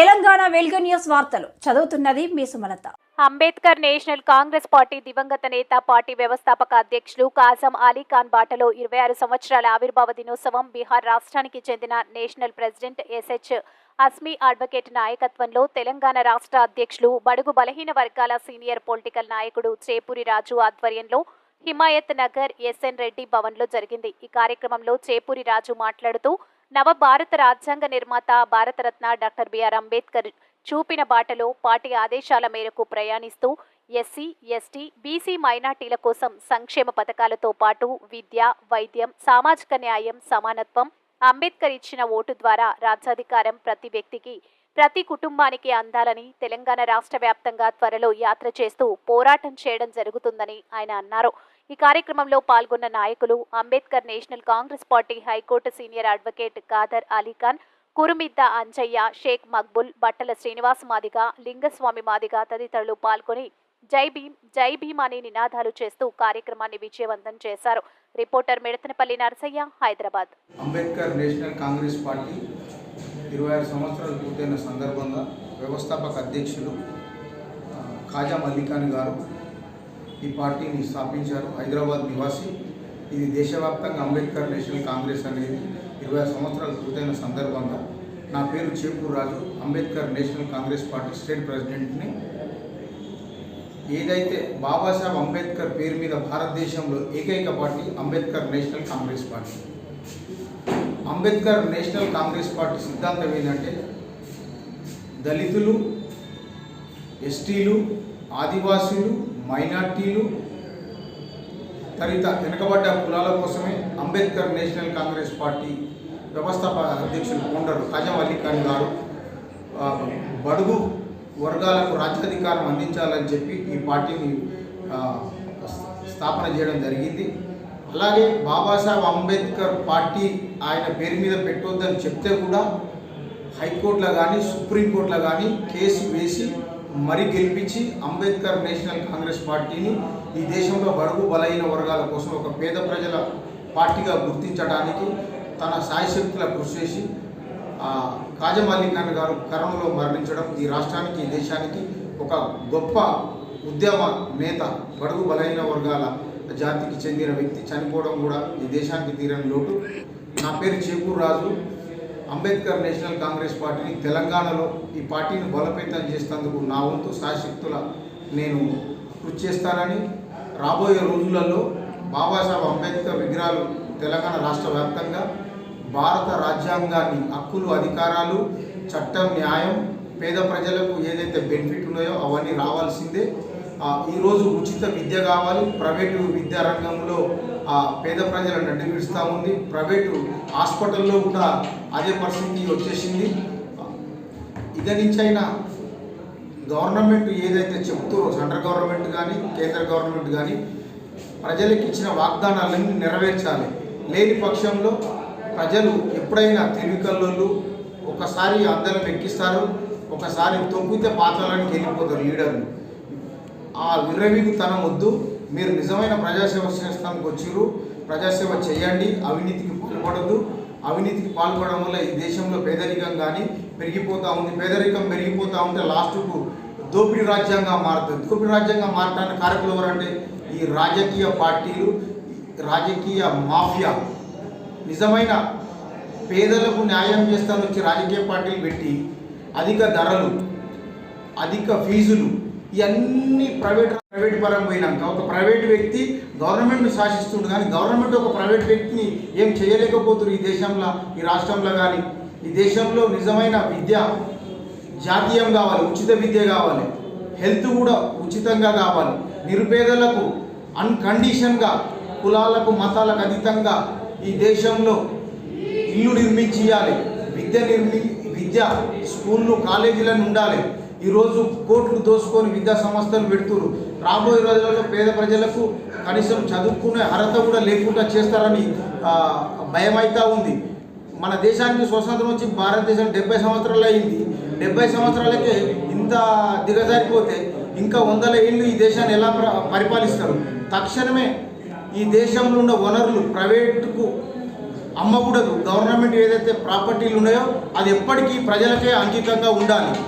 వెలుగు న్యూస్ వార్తలు. చదువుతున్నది మీ Sumalatha. Ambedkar national congress party దివంగత నేత పార్టీ వ్యవస్థాపక అధ్యక్షులు కాజం అలీ ఖాన్ బాటలో ఇరవై ఆరు సంవత్సరాల ఆవిర్భావ దినోత్సవం బీహార్ రాష్ట్రానికి చెందిన national president SH Asmi advocate నాయకత్వంలో తెలంగాణ రాష్ట్ర అధ్యక్షులు బడుగు బలహీన వర్గాల సీనియర్ పొలిటికల్ నాయకుడు చేపూరి రాజు ఆధ్వర్యంలో హిమాయత్ నగర్ ఎస్ఎన్ రెడ్డి భవన్లో జరిగింది. ఈ కార్యక్రమంలో చేపూరి రాజు మాట్లాడుతూ నవభారత రాజ్యాంగ నిర్మాత భారతరత్న డాక్టర్ బిఆర్ అంబేద్కర్ చూపిన బాటలో పార్టీ ఆదేశాల మేరకు ప్రయాణిస్తూ ఎస్సీ ఎస్టీ బీసీ మైనార్టీల కోసం సంక్షేమ పథకాలతో పాటు విద్య వైద్యం సామాజిక న్యాయం సమానత్వం అంబేద్కర్ ఇచ్చిన ఓటు ద్వారా రాజ్యాధికారం ప్రతి వ్యక్తికి ప్రతి కుటుంబానికి అందాలని తెలంగాణ రాష్ట్ర వ్యాప్తంగా త్వరలో యాత్ర చేస్తూ పోరాటం చేయడం జరుగుతుందని ఆయన అన్నారు. ఈ కార్యక్రమంలో పాల్గొన్న నాయకులు Ambedkar national congress party high court senior advocate Khader Ali Khan Kurumidda Anjaiah Sheikh Maqbool Battala Srinivas Madiga Lingaswamy Madiga తదితరులు పాల్గొని జై భీమ్ జై భీమ్ అనే నినాదాలు చేస్తూ కార్యక్రమాన్ని విజయవంతం చేశారు. Reporter Midathanapalli Narasaiah Hyderabad. Ambedkar national congress party ఇరవై ఆరు సంవత్సరాలు పూర్తయిన సందర్భంగా వ్యవస్థాపక అధ్యక్షులు ఖాజా మల్లికాన్ గారు ఈ పార్టీని స్థాపించారు. హైదరాబాద్ నివాసి. ఇది దేశవ్యాప్తంగా అంబేద్కర్ నేషనల్ కాంగ్రెస్ అనేది ఇరవై సంవత్సరాల సంవత్సరాలు పూర్తయిన సందర్భంగా నా పేరు Chepur Raju. Ambedkar national congress party state ప్రెసిడెంట్ని ఏదైతే బాబాసాహెబ్ అంబేద్కర్ పేరు మీద భారతదేశంలో ఏకైక party Ambedkar national congress party. Ambedkar national congress party సిద్ధాంతం ఏంటంటే దళితులు ఎస్టీలు ఆదివాసీలు మైనార్టీలు తదిత వెనుకబడ్డ కులాల కోసమే అంబేద్కర్ నేషనల్ కాంగ్రెస్ పార్టీ వ్యవస్థాపక అధ్యక్షులు కొండరు కజం అలీ గారు బడుగు వర్గాలకు రాజ్యాధికారం అందించాలని చెప్పి ఈ పార్టీని స్థాపన చేయడం జరిగింది. అలాగే బాబాసాహెబ్ అంబేద్కర్ పార్టీ ఆయన పేరు మీద పెట్టొద్దని చెప్తే కూడా హైకోర్టులో కానీ సుప్రీంకోర్టులో కానీ కేసు వేసి మరి గెలిపించి అంబేద్కర్ నేషనల్ కాంగ్రెస్ పార్టీని ఈ దేశంలో బడుగు బలహీన వర్గాల కోసం ఒక పేద ప్రజల పార్టీగా గుర్తించడానికి తన సాయశక్తుల కృషి చేసి ఆ, ఖాన్ గారు కరంలో మరణించడం ఈ రాష్ట్రానికి ఈ దేశానికి ఒక గొప్ప ఉద్యమ నేత బడుగు బలహీన వర్గాల జాతికి చెందిన వ్యక్తి. చనిపోవడం కూడా ఈ దేశానికి తీరని లోటు. నా పేరు చేకూరు రాజు. అంబేద్కర్ నేషనల్ కాంగ్రెస్ పార్టీని తెలంగాణలో ఈ పార్టీని బలోపేతం చేసేందుకు నా వంతు సాశక్తుల నేను కృషి చేస్తానని రాబోయే రోజులలో బాబాసాహెబ్ అంబేద్కర్ విగ్రహాలు తెలంగాణ రాష్ట్ర వ్యాప్తంగా భారత రాజ్యాంగాన్ని హక్కులు అధికారాలు చట్టం న్యాయం పేద ప్రజలకు ఏదైతే బెనిఫిట్ ఉన్నాయో అవన్నీ రావాల్సిందే. ఈరోజు ఉచిత విద్య కావాలి. ప్రైవేటు విద్యా రంగంలో ఆ, పేద ప్రజలను నడిపిస్తూ ఉంది. ప్రైవేటు హాస్పిటల్లో కూడా అదే పరిస్థితి వచ్చేసింది. ఇక నుంచైనా గవర్నమెంట్ ఏదైతే చెప్తారో సెంట్రల్ గవర్నమెంట్ కానీ కేంద్ర గవర్నమెంట్ కానీ ప్రజలకు ఇచ్చిన వాగ్దానాలన్నీ నెరవేర్చాలి. లేని పక్షంలో ప్రజలు ఎప్పుడైనా తెలివికల్లోళ్ళు ఒకసారి అందరం ఎక్కిస్తారు. ఒకసారి తొక్కితే పాత్రలోకి వెళ్ళిపోతారు లీడర్లు ఆ విర్రవీగుతనం వద్దు మీరు నిజమైన ప్రజాసేవ చేస్తానికి వచ్చిర్రు. ప్రజాసేవ చేయండి. అవినీతికి పాల్పడద్దు. అవినీతికి పాల్పడడం వల్ల ఈ దేశంలో పేదరికం కానీ పెరిగిపోతూ ఉంది. పేదరికం పెరిగిపోతూ ఉంటే లాస్ట్కు దోపిడీ రాజ్యంగా మారుతుంది దోపిడీ రాజ్యంగా మారటానికి కారకులు ఎవరంటే ఈ రాజకీయ పార్టీలు రాజకీయ మాఫియా. నిజమైన పేదలకు న్యాయం చేస్తాను వచ్చి రాజకీయ పార్టీలు పెట్టి అధిక ధరలు అధిక ఫీజులు ఇవన్నీ ప్రైవేట్ ప్రైవేట్ పరం పోయినాక ఒక ప్రైవేట్ వ్యక్తి గవర్నమెంట్ను శాసిస్తుండు కానీ గవర్నమెంట్ ఒక ప్రైవేట్ వ్యక్తిని ఏం చేయలేకపోతున్నారు ఈ దేశంలో ఈ రాష్ట్రంలో కానీ? ఈ దేశంలో నిజమైన విద్య జాతీయం కావాలి ఉచిత విద్య కావాలి. హెల్త్ కూడా ఉచితంగా కావాలి. నిరుపేదలకు అన్కండిషన్గా కులాలకు మతాలకు అతీతంగా ఈ దేశంలో ఇల్లు నిర్మించి విద్య నిర్మి విద్య స్కూళ్ళు కాలేజీలను ఉండాలి. ఈరోజు కోట్లు దోసుకొని విద్యా సంస్థలు పెడుతున్నారు రాబోయే రోజులలో పేద ప్రజలకు కనీసం చదువుకునే అర్హత కూడా లేకుండా చేస్తారని భయమైతా ఉంది. మన దేశానికి స్వతంత్రం వచ్చి భారతదేశం డెబ్బై సంవత్సరాలు అయింది. డెబ్బై సంవత్సరాలకే ఇంత దిగజారిపోతే ఇంకా వందల ఏళ్ళు ఈ దేశాన్ని ఎలా ప్ర- పరిపాలిస్తారు? తక్షణమే ఈ దేశంలో ఉన్న వనరులు ప్రైవేటుకు అమ్మకూడదు. గవర్నమెంట్ ఏదైతే ప్రాపర్టీలు ఉన్నాయో అది ఎప్పటికీ ప్రజలకే అంకితంగా ఉండాలి.